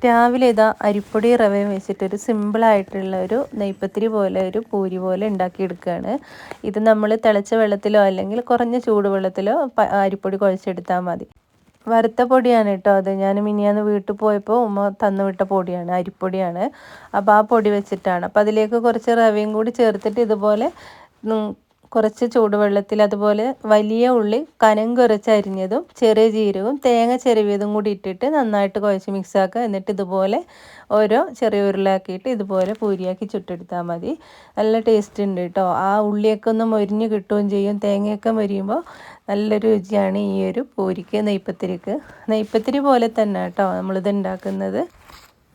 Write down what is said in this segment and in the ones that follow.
രാവിലെ ഇതാ അരിപ്പൊടി റവയും വെച്ചിട്ടൊരു സിമ്പിളായിട്ടുള്ള ഒരു നെയ്പ്പത്തിരി പോലെ ഒരു പൂരി പോലെ ഉണ്ടാക്കിയെടുക്കുകയാണ് ഇത് നമ്മൾ തിളച്ച വെള്ളത്തിലോ അല്ലെങ്കിൽ കുറഞ്ഞ ചൂടുവെള്ളത്തിലോ അരിപ്പൊടി കുഴച്ചെടുത്താൽ മതി. വറുത്ത പൊടിയാണ് കേട്ടോ അത്. ഞാൻ മിനിയാന്ന് വീട്ടിൽ പോയപ്പോൾ ഉമ്മ തന്നുവിട്ട പൊടിയാണ് അരിപ്പൊടിയാണ്. അപ്പോൾ ആ പൊടി വെച്ചിട്ടാണ്. അപ്പോൾ അതിലേക്ക് കുറച്ച് റവയും കൂടി ചേർത്തിട്ട് ഇതുപോലെ കുറച്ച് ചൂടുവെള്ളത്തിൽ അതുപോലെ വലിയ ഉള്ളി കനം കുറച്ച് അരിഞ്ഞതും ചെറിയ ജീരകവും തേങ്ങ ചെരുവിയതും കൂടി ഇട്ടിട്ട് നന്നായിട്ട് കുഴച്ച് മിക്സാക്കുക എന്നിട്ട് ഇതുപോലെ ഓരോ ചെറിയ ഉരുളാക്കിയിട്ട് ഇതുപോലെ പൂരിയാക്കി ചുട്ടെടുത്താൽ മതി. നല്ല ടേസ്റ്റ് ഉണ്ട് കേട്ടോ ആ ഉള്ളിയൊക്കെ ഒന്ന് മൊരിഞ്ഞ് കിട്ടുകയും ചെയ്യും. തേങ്ങയൊക്കെ മൊരിയുമ്പോൾ നല്ല രുചിയാണ് ഈ ഒരു പൂരിക്ക് നെയ്പ്പത്തിരിക്ക് നെയ്പ്പത്തിരി പോലെ തന്നെ കേട്ടോ നമ്മളിത് ഉണ്ടാക്കുന്നത്.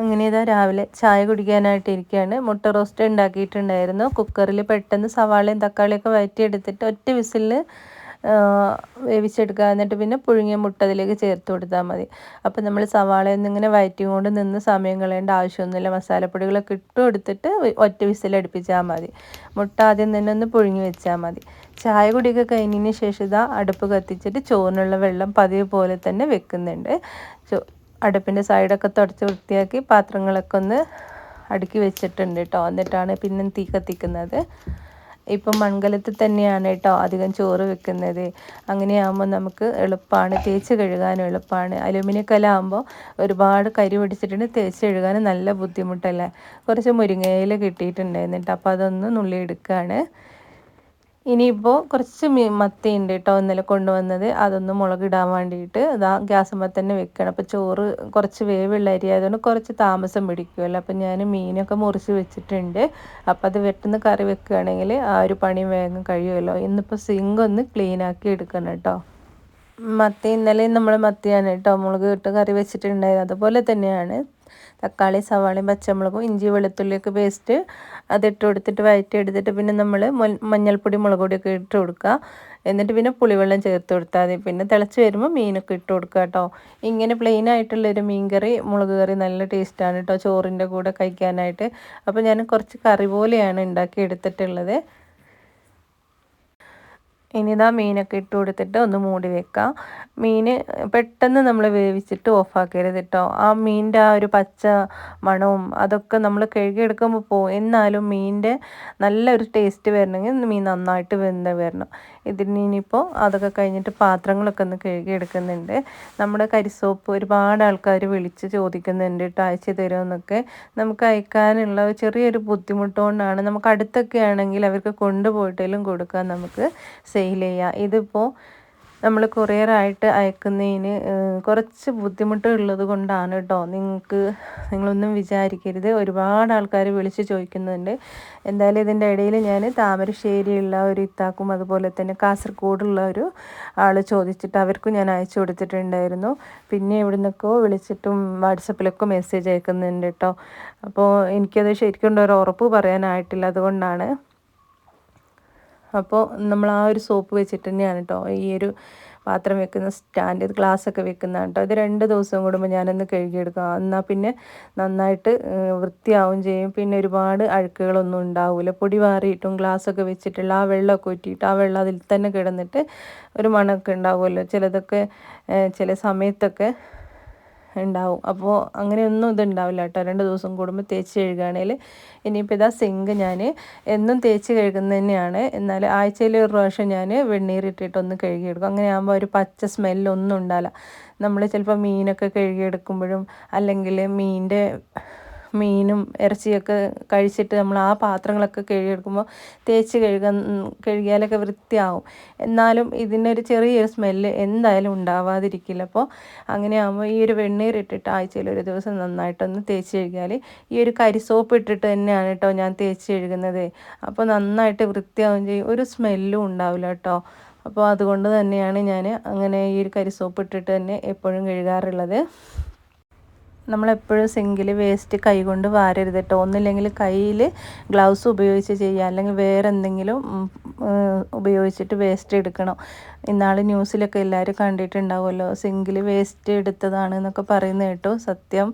അങ്ങനെ ഇതാ രാവിലെ ചായ കുടിക്കാനായിട്ട് ഇരിക്കുകയാണ് മുട്ട റോസ്റ്റ് ഉണ്ടാക്കിയിട്ടുണ്ടായിരുന്നു. കുക്കറിൽ പെട്ടെന്ന് സവാളയും തക്കാളിയൊക്കെ വഴറ്റിയെടുത്തിട്ട് ഒറ്റ വിസിലിൽ വേവിച്ചെടുക്കുക. എന്നിട്ട് പിന്നെ പുഴുങ്ങിയ മുട്ട അതിലേക്ക് ചേർത്ത് കൊടുത്താൽ മതി. അപ്പോൾ നമ്മൾ സവാളയിൽ നിന്ന് ഇങ്ങനെ വയറ്റി കൊണ്ട് നിന്ന് സമയം കളയേണ്ട ആവശ്യമൊന്നുമില്ല. മസാലപ്പൊടികളൊക്കെ ഇട്ട് കൊടുത്തിട്ട് ഒറ്റ വിസിൽ അടുപ്പിച്ചാൽ മതി. മുട്ട ആദ്യം തന്നെ ഒന്ന് പുഴുങ്ങി വെച്ചാൽ മതി. ചായ കുടിയൊക്കെ കഴിഞ്ഞതിന് ശേഷം ഇതാ അടുപ്പ് കത്തിച്ചിട്ട് ചോറിനുള്ള വെള്ളം പതിവ് പോലെ തന്നെ വെക്കുന്നുണ്ട്. അടുപ്പിന്റെ സൈഡൊക്കെ തുടച്ച് വൃത്തിയാക്കി പാത്രങ്ങളൊക്കെ ഒന്ന് അടുക്കി വെച്ചിട്ടുണ്ട് കേട്ടോ എന്നിട്ടാണ് പിന്നെ തീ കത്തിക്കുന്നത്. ഇപ്പം മൺകലത്തിൽ തന്നെയാണ് കേട്ടോ അധികം ചോറ് വെക്കുന്നത്. അങ്ങനെയാകുമ്പോൾ നമുക്ക് എളുപ്പമാണ് തേച്ച് കഴുകാനും എളുപ്പമാണ് അലുമിനിയം കലാകുമ്പോൾ ഒരുപാട് കരി പിടിച്ചിട്ടുണ്ട്. തേച്ച് കഴുകാനും നല്ല ബുദ്ധിമുട്ടല്ലേ? കുറച്ച് മുരിങ്ങയില കിട്ടിയിട്ടുണ്ടായിരുന്നിട്ട്. അപ്പോൾ അതൊന്ന് നുള്ളി എടുക്കുകയാണ് ഇനിയിപ്പോൾ കുറച്ച് മത്തി ഉണ്ട് കേട്ടോ ഇന്നലെ കൊണ്ടുവന്നത്. അതൊന്ന് മുളകിടാൻ വേണ്ടിയിട്ട് അതാ ഗ്യാസുമ്പോൾ തന്നെ വെക്കണം. അപ്പോൾ ചോറ് കുറച്ച് വേവുള്ള അരി ആയതുകൊണ്ട് കുറച്ച് താമസം പിടിക്കുമല്ലോ അപ്പോൾ ഞാൻ മീനൊക്കെ മുറിച്ച് വെച്ചിട്ടുണ്ട്. അപ്പോൾ അത് വെട്ടുന്ന കറി വെക്കുകയാണെങ്കിൽ ആ ഒരു പണി വേഗം കഴിയുമല്ലോ. ഇന്നിപ്പോൾ സിങ്ക് ഒന്ന് ക്ലീൻ ആക്കി എടുക്കണം കേട്ടോ. മത്തി ഇന്നലെ നമ്മൾ മത്തിയാണ് കേട്ടോ മുളക് ഇട്ട് കറി വെച്ചിട്ടുണ്ടായത്. അതുപോലെ തന്നെയാണ് തക്കാളി സവാളയും പച്ചമുളകും ഇഞ്ചി വെളുത്തുള്ളിയൊക്കെ പേസ്റ്റ് അതിട്ട് കൊടുത്തിട്ട് വയറ്റി എടുത്തിട്ട് പിന്നെ നമ്മൾ മഞ്ഞൾപ്പൊടി മുളക് പൊടിയൊക്കെ ഇട്ട് കൊടുക്കുക. എന്നിട്ട് പിന്നെ പുളിവെള്ളം ചേർത്ത് കൊടുത്താൽ മതി. പിന്നെ തിളച്ച് വരുമ്പോൾ മീനൊക്കെ ഇട്ട് കൊടുക്കുക കേട്ടോ. ഇങ്ങനെ പ്ലെയിൻ ആയിട്ടുള്ളൊരു മീൻ കറി മുളക് കറി നല്ല ടേസ്റ്റാണ് കേട്ടോ. ചോറിന്റെ കൂടെ കഴിക്കാനായിട്ട്. അപ്പോൾ ഞാൻ കുറച്ച് കറി പോലെയാണ് ഉണ്ടാക്കി എടുത്തിട്ടുള്ളത്. ഇനി ഇതാ മീനൊക്കെ ഇട്ട് കൊടുത്തിട്ട് ഒന്ന് മൂടി വെക്കാം. മീൻ പെട്ടെന്ന് നമ്മൾ വേവിച്ചിട്ട് ഓഫാക്കരുത് കേട്ടോ ആ മീനിന്റെ ആ ഒരു പച്ച മണവും അതൊക്കെ നമ്മൾ കഴുകിയെടുക്കുമ്പോൾ പോകും എന്നാലും മീനിന്റെ നല്ലൊരു ടേസ്റ്റ് വരണമെങ്കിൽ മീൻ നന്നായിട്ട് വെന്ത് വരണം. ഇതിന് ഇനിയിപ്പോൾ അതൊക്കെ കഴിഞ്ഞിട്ട് പാത്രങ്ങളൊക്കെ ഒന്ന് കഴുകിയെടുക്കുന്നുണ്ട് നമ്മുടെ കരിസോപ്പ് ഒരുപാട് ആൾക്കാർ വിളിച്ച് ചോദിക്കുന്നുണ്ട് കേട്ടോ അയച്ചു തരുമെന്നൊക്കെ നമുക്ക് അയക്കാനുള്ള ചെറിയൊരു ബുദ്ധിമുട്ടുകൊണ്ടാണ് നമുക്ക് അടുത്തൊക്കെ ആണെങ്കിൽ അവർക്ക് കൊണ്ടുപോയിട്ടേലും കൊടുക്കാൻ നമുക്ക് സെയിൽ ചെയ്യാം. ഇതിപ്പോൾ നമ്മൾ കൊറിയറായിട്ട് അയക്കുന്നതിന് കുറച്ച് ബുദ്ധിമുട്ട് ഉള്ളത് കൊണ്ടാണ് കേട്ടോ നിങ്ങൾക്ക് നിങ്ങളൊന്നും വിചാരിക്കരുത്. ഒരുപാട് ആൾക്കാർ വിളിച്ച് ചോദിക്കുന്നുണ്ട്. എന്തായാലും ഇതിന്റെ ഇടയിൽ ഞാൻ താമരശ്ശേരിയുള്ള ഒരു ഇത്താക്കും അതുപോലെ തന്നെ കാസർഗോഡുള്ള ഒരു ആൾ ചോദിച്ചിട്ട് അവർക്കും ഞാൻ അയച്ചു കൊടുത്തിട്ടുണ്ടായിരുന്നു. പിന്നെ ഇവിടെ നിന്നൊക്കെ വിളിച്ചിട്ടും വാട്സപ്പിലൊക്കെ മെസ്സേജ് അയക്കുന്നുണ്ട് കേട്ടോ അപ്പോൾ എനിക്കത് ശരിക്കും ഒരു ഉറപ്പ് പറയാനായിട്ടില്ല. അതുകൊണ്ടാണ് അപ്പോൾ നമ്മൾ ആ ഒരു സോപ്പ് വെച്ചിട്ട് തന്നെയാണ് കേട്ടോ ഈ ഒരു പാത്രം വെക്കുന്ന സ്റ്റാൻഡ് ഗ്ലാസ്സൊക്കെ വെക്കുന്നതാണ് കേട്ടോ ഇത് രണ്ട് ദിവസം കൂടുമ്പോൾ ഞാനൊന്ന് കഴുകിയെടുക്കാം. എന്നാൽ പിന്നെ നന്നായിട്ട് വൃത്തിയാവും ചെയ്യും. പിന്നെ ഒരുപാട് അഴുക്കുകളൊന്നും ഉണ്ടാവില്ല പൊടി വാറിയിട്ടും ഗ്ലാസ്സൊക്കെ വെച്ചിട്ടുള്ള ആ വെള്ളമൊക്കെ ഊറ്റിയിട്ട് ആ വെള്ളം അതിൽ തന്നെ കിടന്നിട്ട് ഒരു മണമൊക്കെ ഉണ്ടാവുമല്ലോ. ചിലതൊക്കെ ചില സമയത്തൊക്കെ ഉണ്ടാവും. അപ്പോൾ അങ്ങനെയൊന്നും ഇതുണ്ടാവില്ല കേട്ടോ. രണ്ട് ദിവസം കൂടുമ്പോൾ തേച്ച് കഴുകുകയാണെങ്കിൽ ഇനിയിപ്പോൾ ഇതാ സിങ്ക് ഞാൻ എന്നും തേച്ച് കഴുകുന്നത് തന്നെയാണ്. എന്നാൽ ആഴ്ചയിൽ ഒരു പ്രാവശ്യം ഞാൻ വെണ്ണീറിട്ടിട്ടൊന്ന് കഴുകിയെടുക്കും അങ്ങനെ ആകുമ്പോൾ ഒരു പച്ച സ്മെല്ലൊന്നും ഉണ്ടാവില്ല. നമ്മൾ ചിലപ്പോൾ മീനൊക്കെ കഴുകിയെടുക്കുമ്പോഴും അല്ലെങ്കിൽ മീനിന്റെ മീനും ഇറച്ചിയൊക്കെ കഴിച്ചിട്ട് നമ്മൾ ആ പാത്രങ്ങളൊക്കെ കഴുകിയെടുക്കുമ്പോൾ തേച്ച് കഴുകാൻ കഴുകിയാലൊക്കെ വൃത്തിയാവും. എന്നാലും ഇതിനൊരു ചെറിയൊരു സ്മെല്ല് എന്തായാലും ഉണ്ടാവാതിരിക്കില്ല. അപ്പോൾ അങ്ങനെ ആകുമ്പോൾ ഈ ഒരു വെണ്ണീർ ഇട്ടിട്ട് ആഴ്ചയിൽ ഒരു ദിവസം നന്നായിട്ടൊന്ന് തേച്ച് കഴുകിയാൽ ഈ ഒരു കരിസോപ്പ് ഇട്ടിട്ട് തന്നെയാണ് കേട്ടോ ഞാൻ തേച്ച് കഴുകുന്നത്. അപ്പോൾ നന്നായിട്ട് വൃത്തിയാവും ചെയ്യും. ഒരു സ്മെല്ലും ഉണ്ടാവില്ല കേട്ടോ. അപ്പോൾ അതുകൊണ്ട് തന്നെയാണ് ഞാൻ അങ്ങനെ ഈ ഒരു കരിസോപ്പ് ഇട്ടിട്ട് തന്നെ എപ്പോഴും കഴുകാറുള്ളത്. നമ്മളെപ്പോഴും സിങ്കിൽ വേസ്റ്റ് കൈകൊണ്ട് വാരരുത് കേട്ടോ ഒന്നില്ലെങ്കിൽ കയ്യിൽ ഗ്ലൗസ് ഉപയോഗിച്ച് ചെയ്യുക അല്ലെങ്കിൽ വേറെ എന്തെങ്കിലും ഉപയോഗിച്ചിട്ട് വേസ്റ്റ് എടുക്കണം. ഇന്നാൾ ന്യൂസിലൊക്കെ എല്ലാവരും കണ്ടിട്ടുണ്ടാവുമല്ലോ സിങ്കിൽ വേസ്റ്റ് എടുത്തതാണ് എന്നൊക്കെ പറയുന്നത് കേട്ടോ. സത്യം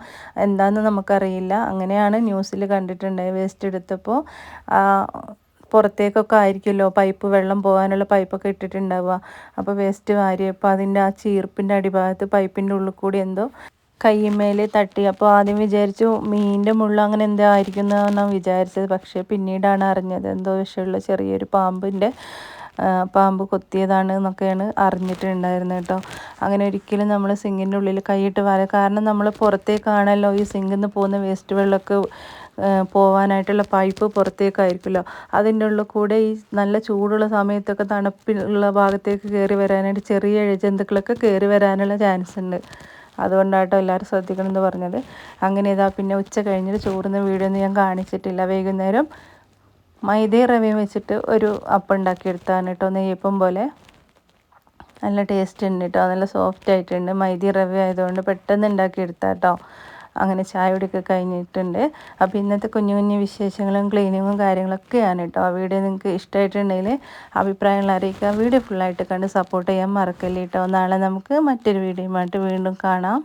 എന്താണെന്ന് നമുക്കറിയില്ല. അങ്ങനെയാണ് ന്യൂസിൽ കണ്ടിട്ടുണ്ടായത് വേസ്റ്റ് എടുത്തപ്പോൾ പുറത്തേക്കൊക്കെ ആയിരിക്കുമല്ലോ പൈപ്പ് വെള്ളം പോകാനുള്ള പൈപ്പൊക്കെ ഇട്ടിട്ടുണ്ടാവുക. അപ്പോൾ വേസ്റ്റ് വാരിയപ്പോൾ അതിന്റെ ആ ചീർപ്പിന്റെ അടിഭാഗത്ത് പൈപ്പിന്റെ ഉള്ളിൽ കൂടി എന്തോ കയ്യുമേൽ തട്ടി. അപ്പോൾ ആദ്യം വിചാരിച്ചു മീനിന്റെ മുള്ള അങ്ങനെ എന്തോ ആയിരിക്കും എന്നാണ് വിചാരിച്ചത്. പക്ഷേ പിന്നീടാണ് അറിഞ്ഞത് എന്തോ വിഷമുള്ള ചെറിയൊരു പാമ്പിന്റെ പാമ്പ് കൊത്തിയതാണ് എന്നൊക്കെയാണ് അറിഞ്ഞിട്ടുണ്ടായിരുന്നത് കേട്ടോ. അങ്ങനെ ഒരിക്കലും നമ്മൾ സിങ്കിന്റെ ഉള്ളിൽ കൈയിട്ട് വര. കാരണം നമ്മൾ പുറത്തേക്കാണല്ലോ ഈ സിങ്കിൽ നിന്ന് പോകുന്ന വേസ്റ്റ് വെള്ളമൊക്കെ പോവാനായിട്ടുള്ള പൈപ്പ് പുറത്തേക്കായിരിക്കുമല്ലോ. അതിന്റെ ഉള്ളിൽ കൂടെ ഈ നല്ല ചൂടുള്ള സമയത്തൊക്കെ തണുപ്പിലുള്ള ഭാഗത്തേക്ക് കയറി വരാനായിട്ട് ചെറിയ ഇഴജന്തുക്കളൊക്കെ കയറി വരാനുള്ള ചാൻസ് ഉണ്ട് അതുകൊണ്ടാട്ടോ എല്ലാവരും ശ്രദ്ധിക്കണം എന്ന് പറഞ്ഞത്. അങ്ങനെ ഇതാ പിന്നെ ഉച്ച കഴിഞ്ഞിട്ട് ചോറുന്ന വീഡിയോ ഞാൻ കാണിച്ചിട്ടില്ല. വൈകുന്നേരം മൈദയും റവയും വെച്ചിട്ട് ഒരു അപ്പം ഉണ്ടാക്കിയെടുത്താണ് കേട്ടോ നെയ്യപ്പം പോലെ. നല്ല ടേസ്റ്റ് ഉണ്ട് കേട്ടോ നല്ല സോഫ്റ്റ് ആയിട്ടുണ്ട്. മൈദ റവ ആയതുകൊണ്ട് പെട്ടെന്ന് ഉണ്ടാക്കി കേട്ടോ അങ്ങനെ ചായ കുടിയൊക്കെ കഴിഞ്ഞിട്ടുണ്ട്. അപ്പോൾ ഇന്നത്തെ കുഞ്ഞു കുഞ്ഞു വിശേഷങ്ങളും ക്ലീനിങ്ങും കാര്യങ്ങളൊക്കെയാണ് കേട്ടോ ആ വീഡിയോ നിങ്ങൾക്ക് ഇഷ്ടമായിട്ടുണ്ടെങ്കിൽ അഭിപ്രായങ്ങൾ അറിയിക്കുക. വീഡിയോ ഫുള്ളായിട്ട് കണ്ട് സപ്പോർട്ട് ചെയ്യാൻ മറക്കല്ലേ കേട്ടോ നാളെ നമുക്ക് മറ്റൊരു വീഡിയോയുമായിട്ട് വീണ്ടും കാണാം.